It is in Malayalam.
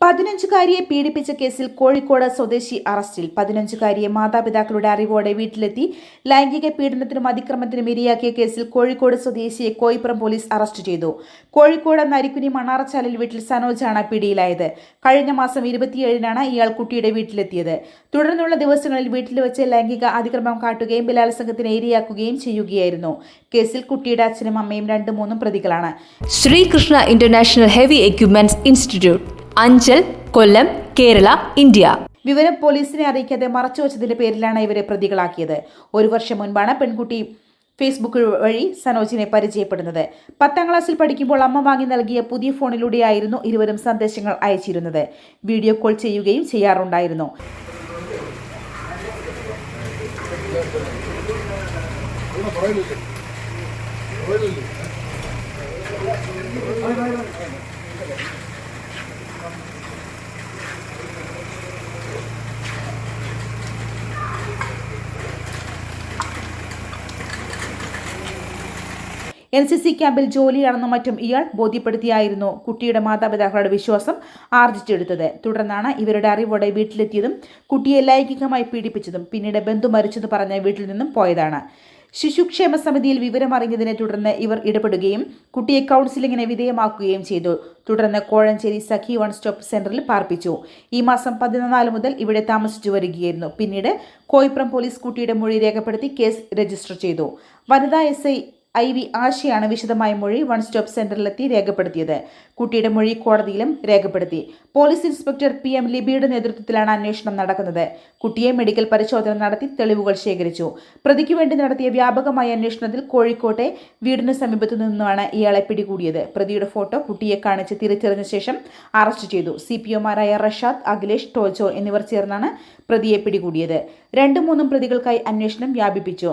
പതിനഞ്ചുകാരിയെ പീഡിപ്പിച്ച കേസിൽ കോഴിക്കോട് സ്വദേശി അറസ്റ്റിൽ. പതിനഞ്ചുകാരിയെ മാതാപിതാക്കളുടെ അറിവോടെ വീട്ടിലെത്തി. ലൈംഗിക പീഡനത്തിനും അതിക്രമത്തിനും ഇരയാക്കിയ കേസിൽ കോഴിക്കോട് സ്വദേശിയെ കോയിപ്പുറം പോലീസ് അറസ്റ്റ് ചെയ്തു. കോഴിക്കോട് നരിക്കുനി മണാറച്ചാലിൽ വീട്ടിൽ സനോജാണ് പിടിയിലായത്. കഴിഞ്ഞ മാസം ഇരുപത്തിയേഴിനാണ് ഇയാൾ കുട്ടിയുടെ വീട്ടിലെത്തിയത്. തുടർന്നുള്ള ദിവസങ്ങളിൽ വീട്ടിൽ വെച്ച് ലൈംഗിക അതിക്രമം കാട്ടുകയും ബലാത്സംഗത്തിന് ഇരയാക്കുകയും ചെയ്യുകയായിരുന്നു. കേസിൽ കുട്ടിയുടെ അച്ഛനും അമ്മയും രണ്ടു മൂന്നും പ്രതികളാണ്. Sreekrishna international heavy equipments institute Anchal Kollam Kerala India. വിവരം പോലീസിനെ അറിയിക്കാതെ മറച്ചുവച്ചതിന്റെ പേരിലാണ് ഇവരെ പ്രതികളാക്കിയത്. ഒരു വർഷം മുൻപാണ് പെൺകുട്ടി ഫേസ്ബുക്ക് വഴി സനോജിനെ പരിചയപ്പെടുന്നത്. പത്താം ക്ലാസ്സിൽ പഠിക്കുമ്പോൾ അമ്മ വാങ്ങി നൽകിയ പുതിയ ഫോണിലൂടെയായിരുന്നു ഇരുവരും സന്ദേശങ്ങൾ അയച്ചിരുന്നത്. വീഡിയോ കോൾ ചെയ്യുകയും ചെയ്യാറുണ്ടായിരുന്നു. എൻ സി സി ക്യാമ്പിൽ ജോലിയാണെന്നും മറ്റും ഇയാൾ ബോധ്യപ്പെടുത്തിയായിരുന്നു. കുട്ടിയുടെ മാതാപിതാക്കളുടെ വിശ്വാസം ആർജിച്ചെടുത്തത്. തുടർന്നാണ് ഇവരുടെ അറിവോടെ വീട്ടിലെത്തിയതും കുട്ടിയെ ലൈംഗികമായി പീഡിപ്പിച്ചതും പിന്നീട് ബന്ധു മരിച്ചെന്ന് പറഞ്ഞ് വീട്ടിൽ നിന്നും പോയതാണ്. ശിശുക്ഷേമ സമിതിയിൽ വിവരം അറിഞ്ഞതിനെ തുടർന്ന് ഇവർ ഇടപെടുകയും കുട്ടിയെ കൗൺസിലിങ്ങിന് വിധേയമാക്കുകയും ചെയ്തു. തുടർന്ന് കോഴഞ്ചേരി സഖി വൺ സ്റ്റോപ്പ് സെന്ററിൽ പാർപ്പിച്ചു. ഈ മാസം പതിനാല് മുതൽ ഇവിടെ താമസിച്ചു വരികയായിരുന്നു. പിന്നീട് കോയിപ്രം പോലീസ് കുട്ടിയുടെ മൊഴി രേഖപ്പെടുത്തി കേസ് രജിസ്റ്റർ ചെയ്തു. വനിതാ എസ് ഐ വി ആശയാണ് വിശദമായ മൊഴി വൺ സ്റ്റോപ്പ് സെന്ററിലെത്തി രേഖപ്പെടുത്തിയത്. കുട്ടിയുടെ മൊഴി കോടതിയിലും രേഖപ്പെടുത്തി. പോലീസ് ഇൻസ്പെക്ടർ പി എം ലിബിയുടെ നേതൃത്വത്തിലാണ് അന്വേഷണം നടക്കുന്നത്. കുട്ടിയെ മെഡിക്കൽ പരിശോധന നടത്തി തെളിവുകൾ ശേഖരിച്ചു. പ്രതിക്ക് വേണ്ടി നടത്തിയ വ്യാപകമായ അന്വേഷണത്തിൽ കോഴിക്കോട്ടെ വീടിന് സമീപത്തു നിന്നുമാണ് ഇയാളെ പിടികൂടിയത്. പ്രതിയുടെ ഫോട്ടോ കുട്ടിയെ കാണിച്ച് തിരിച്ചറിഞ്ഞ ശേഷം അറസ്റ്റ് ചെയ്തു. സി പി ഒമാരായ റഷാദ് അഖിലേഷ് ടോജോ എന്നിവർ ചേർന്നാണ് പ്രതിയെ പിടികൂടിയത്. രണ്ടു മൂന്നും പ്രതികൾക്കായി അന്വേഷണം വ്യാപിപ്പിച്ചു.